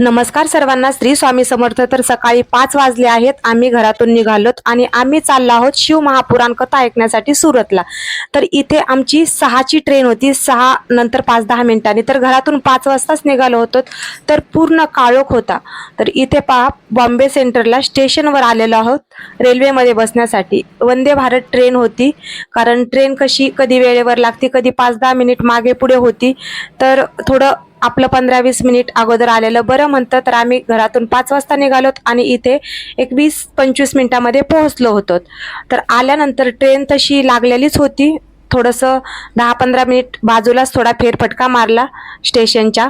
नमस्कार सर्वांना. श्री स्वामी समर्थ तर सकाळी पाच वाजले आहेत. आम्ही घरातून निघालोत आणि आम्ही चाललो आहोत शिव महापुराण कथा ऐकण्यासाठी सुरतला. तर इथे आमची सहाची ट्रेन होती. सहा नंतर पाच दहा मिनिटांनी. तर घरातून पाच वाजताच निघालो होतो. तर पूर्ण काळोख होता. तर इथे पहा बॉम्बे सेंटरला स्टेशनवर आलेलो आहोत रेल्वेमध्ये बसण्यासाठी. वंदे भारत ट्रेन होती. कारण ट्रेन कशी कधी वेळेवर लागते कधी पाच दहा मिनिट मागे पुढे होती. तर थोडं आपलं पंधरा वीस मिनिट अगोदर आलेलं बरं म्हणतं तर आम्ही घरातून पाच वाजता निघालोत आणि इथे एक वीस पंचवीस मिनिटामध्ये पोहोचलो होतो. तर आल्यानंतर ट्रेन तशी लागलेलीच होती. थोडंसं दहा पंधरा मिनिट बाजूलाच थोडा फेरफटका मारला स्टेशनच्या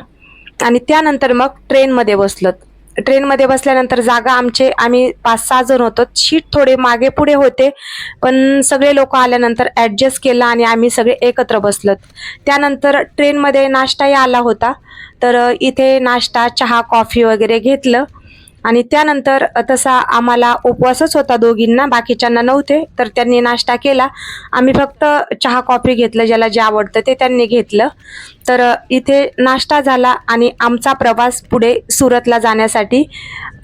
आणि त्यानंतर मग ट्रेनमध्ये बसलोत. ट्रेनमध्ये बसल्यानंतर जागा आमचे आम्ही पाच सहा जण होतो. शीट थोडे मागे पुढे होते पण सगळे लोक आल्यानंतर ॲडजस्ट केला आणि आम्ही सगळे एकत्र बसलोत. त्यानंतर ट्रेनमध्ये नाश्ताही आला होता. तर इथे नाश्ता चहा कॉफी वगैरे घेतलं. आणि त्यानंतर तसा आम्हाला उपवासच होता दोघींना बाकीच्यांना नव्हते तर त्यांनी नाश्ता केला. आम्ही फक्त चहा कॉफी घेतलं ज्याला जे आवडतं ते त्यांनी घेतलं. तर इथे नाश्ता झाला आणि आमचा प्रवास पुढे सुरतला जाण्यासाठी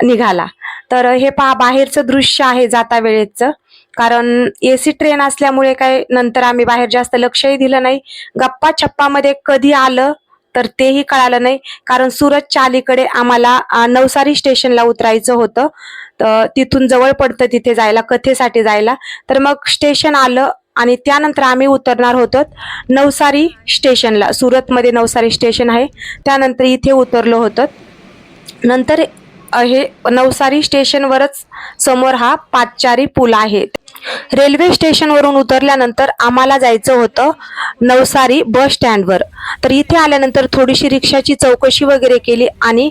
निघाला. तर हे पहा बाहेरचं दृश्य आहे जाता वेळेचं. कारण ए सी ट्रेन असल्यामुळे काय नंतर आम्ही बाहेर जास्त लक्षही दिलं नाही. गप्पा छप्पामध्ये कधी आलं तर तेही कळालं नाही. कारण सुरतच्या अलीकडे आम्हाला नवसारी स्टेशनला उतरायचं होतं. तर तिथून जवळ पडतं तिथे जायला कथेसाठी जायला. तर मग स्टेशन आलं आणि त्यानंतर आम्ही उतरणार होतो नवसारी स्टेशनला सुरतमध्ये नवसारी स्टेशन आहे. त्यानंतर इथे उतरलो होतो. नंतर हे नवसारी स्टेशनवरच समोर हा पाचचारी पूल आहे. रेल्वे स्टेशनवरून उतरल्यानंतर आम्हाला जायचं होतं नवसारी बस स्टँडवर. तर इथे आल्यानंतर थोडीशी रिक्षाची चौकशी वगैरे केली आणि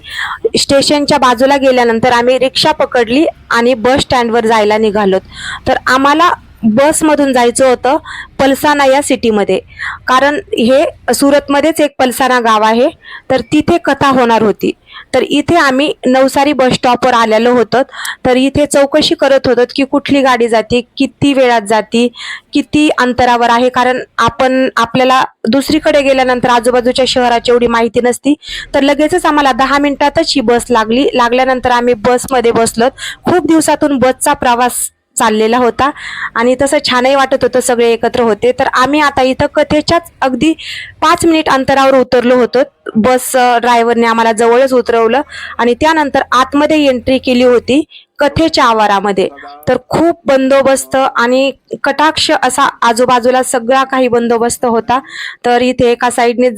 स्टेशनच्या बाजूला गेल्यानंतर आम्ही रिक्षा पकडली आणि बस स्टँडवर जायला निघालो तर आम्हाला बसमधून जायचं होतं पलसाना या सिटीमध्ये. कारण हे सुरतमध्येच एक पलसाना गाव आहे. तर तिथे कथा होणार होती. तर इथे आम्ही नवसारी बस स्टॉपवर आलेलो होतो. तर इथे चौकशी करत होतो की कुठली गाडी जाते किती वेळात जाते किती अंतरावर आहे. कारण आपण आपल्याला दुसरीकडे गेल्यानंतर आजूबाजूच्या शहराची एवढी माहिती नसती. तर लगेचच आम्हाला दहा मिनिटातच ही बस लागली. लागल्यानंतर आम्ही बसमध्ये बसलो खूप दिवसातून बसचा प्रवास चाललेला होता. आणि तसं छानही वाटत होतं सगळे एकत्र होते. तर आम्ही आता इथं कथेच्याच अगदी पाच मिनिट अंतरावर उतरलो होतो. बस ड्रायव्हरने आम्हाला जवळच उतरवलं. आणि त्यानंतर आतमध्ये एंट्री केली होती. कथेच्या आवारामध्ये. तर खूप बंदोबस्त आणि कटाक्ष असा आजूबाजूला सगळा काही बंदोबस्त होता. तर इथे एका साईडने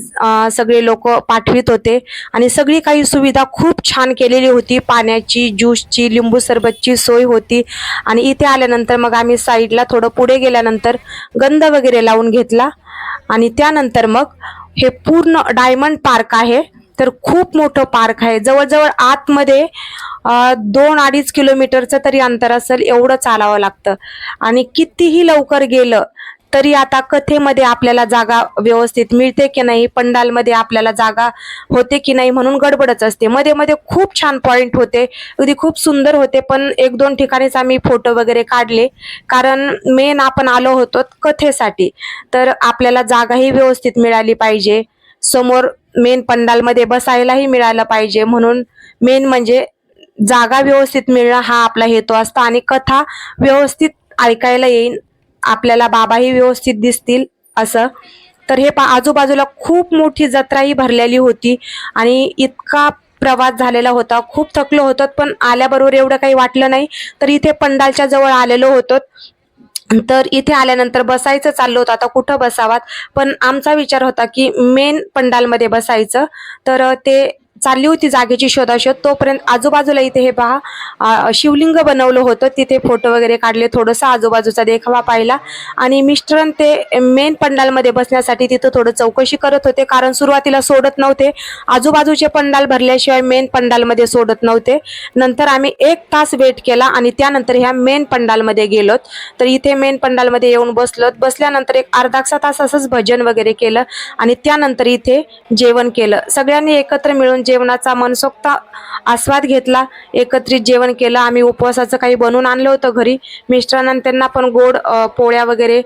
सगळे लोक पाठवित होते. आणि सगळी काही सुविधा खूप छान केलेली होती. पाण्याची ज्यूसची लिंबू सरबतची सोय होती. आणि इथे आल्यानंतर मग आम्ही साईडला थोडं पुढे गेल्यानंतर गंध वगैरे लावून घेतला. आणि त्यानंतर मग हे पूर्ण डायमंड पार्क आहे. तर खूप मोठं पार्क आहे. जवळजवळ आतमध्ये दोन अडीच किलोमीटरचं तरी अंतर असेल एवढं चालावं लागतं. आणि कितीही लवकर गेलं तरी आता कथेमध्ये आपल्याला जागा व्यवस्थित मिळते की नाही पंडालमध्ये आपल्याला जागा होते की नाही म्हणून गडबडच असते. मध्ये मध्ये खूप छान पॉईंट होते अगदी खूप सुंदर होते पण एक दोन ठिकाणीच आम्ही फोटो वगैरे काढले. कारण मेन आपण आलो होतो कथेसाठी. तर आपल्याला जागाही व्यवस्थित मिळाली पाहिजे. समोर मेन पंडालमध्ये बसायलाही मिळालं पाहिजे म्हणून मेन म्हणजे जागा व्यवस्थित मिळणं हा आपला हेतू असतो आणि कथा व्यवस्थित ऐकायला येईल आपल्याला बाबाही व्यवस्थित दिसतील असं. तर हे पा आजूबाजूला खूप मोठी जत्राही भरलेली होती आणि इतका प्रवास झालेला होता. खूप थकलो होतो पण आल्याबरोबर एवढं काही वाटलं नाही. तर इथे पंडालच्या जवळ आलेलो होतो. तर इथे आल्यानंतर बसायचं चाललो होतं. आता कुठं बसावात? पण आमचा विचार होता की मेन पंडालमध्ये बसायचं. तर ते चालली होती जागेची शोधाशोध तोपर्यंत आजूबाजूला इथे हे पहा शिवलिंग बनवलं होतं. तिथे फोटो वगैरे काढले थोडंसं आजूबाजूचा देखावा पाहिला. आणि मिस्टरन ते मेन पंडालमध्ये बसण्यासाठी तिथं थोडं चौकशी करत होते कारण सुरुवातीला सोडत नव्हते. आजूबाजूचे पंडाल भरल्याशिवाय मेन पंडालमध्ये सोडत नव्हते. नंतर आम्ही एक तास वेट केला आणि त्यानंतर ह्या मेन पंडालमध्ये गेलोत. तर इथे मेन पंडालमध्ये येऊन बसलोत. बसल्यानंतर एक अर्धा तास असंच भजन वगैरे केलं आणि त्यानंतर इथे जेवण केलं. सगळ्यांनी एकत्र मिळून जेवणाचा मनसोक्त आस्वाद घेतला एकत्रित जेवण केलं. आम्ही उपवासाचं काही बनवून आणलं होतं घरी. मिस्टरांना त्यांना पण गोड पोळ्या वगैरे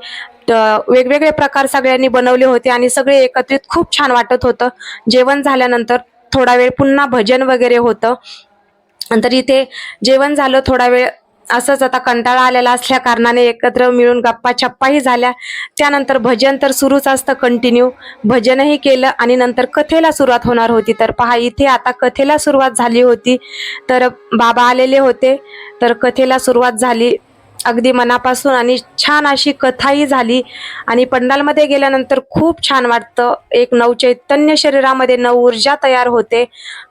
वेगवेगळे प्रकार सगळ्यांनी बनवले होते आणि सगळे एकत्रित खूप छान वाटत होतं. जेवण झाल्यानंतर थोडा वेळ पुन्हा भजन वगैरे होतं. नंतर इथे जेवण झालं थोडा वेळ असंच आता कंटाळा आलेला असल्या कारणाने एकत्र मिळून गप्पा छप्पाही झाल्या. त्यानंतर भजन तर सुरूच असतं कंटिन्यू भजनही केलं आणि नंतर कथेला सुरुवात होणार होती. तर पहा इथे आता कथेला सुरुवात झाली होती. तर बाबा आलेले होते. तर कथेला सुरुवात झाली. अगदी मनापासून आणि छान अशी कथाही झाली. आणि पंडालमध्ये गेल्यानंतर खूप छान वाटतं. एक नवचैतन्य शरीरामध्ये नव ऊर्जा तयार होते.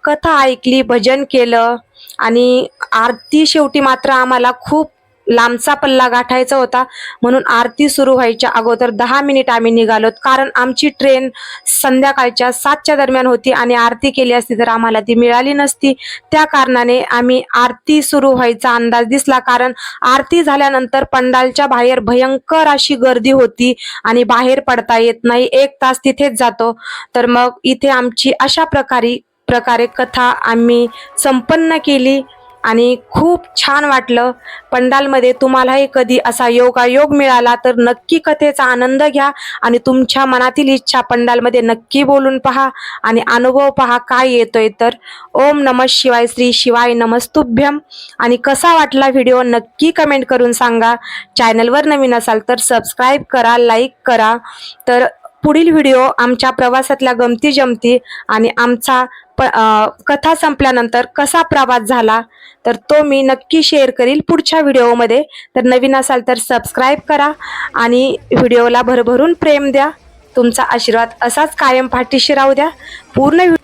कथा ऐकली भजन केलं आणि आरती शेवटी मात्र आम्हाला खूप लांबचा पल्ला गाठायचा होता. म्हणून आरती सुरू व्हायच्या अगोदर दहा मिनिट आम्ही निघालोत. कारण आमची ट्रेन संध्याकाळच्या सातच्या दरम्यान होती आणि आरती केली असती तर आम्हाला ती मिळाली नसती. त्या कारणाने आम्ही आरती सुरू व्हायचा अंदाज दिसला. कारण आरती झाल्यानंतर पंडालच्या बाहेर भयंकर अशी गर्दी होती आणि बाहेर पडता येत नाही. एक तास तिथेच जातो. तर मग इथे आमची अशा प्रकारे प्रकारे कथा आम्ही संपन्न केली. आणि खूप छान वाटलं. पंडालमध्ये तुम्हालाही कधी असा योगायोग मिळाला तर नक्की कथेचा आनंद घ्या आणि तुमच्या मनातील इच्छा पंडालमध्ये नक्की बोलून पहा आणि अनुभव पहा काय येतोय तर. ओम नम शिवाय श्री शिवाय नमस्तुभ्यम आणि कसा वाटला व्हिडिओ नक्की कमेंट करून सांगा. चॅनलवर नवीन असाल तर सबस्क्राईब करा लाईक करा. तर पुढील व्हिडिओ आमच्या प्रवासातल्या गमती जमती आणि आमचा प कथा संपल्यानंतर कसा प्रवास झाला तर तो मी नक्की शेअर करील पुढच्या व्हिडिओमध्ये. तर नवीन असाल तर सबस्क्राईब करा आणि व्हिडिओला भरभरून प्रेम द्या. तुमचा आशीर्वाद असाच कायम पाठीशी राहू द्या. पूर्ण व्हि-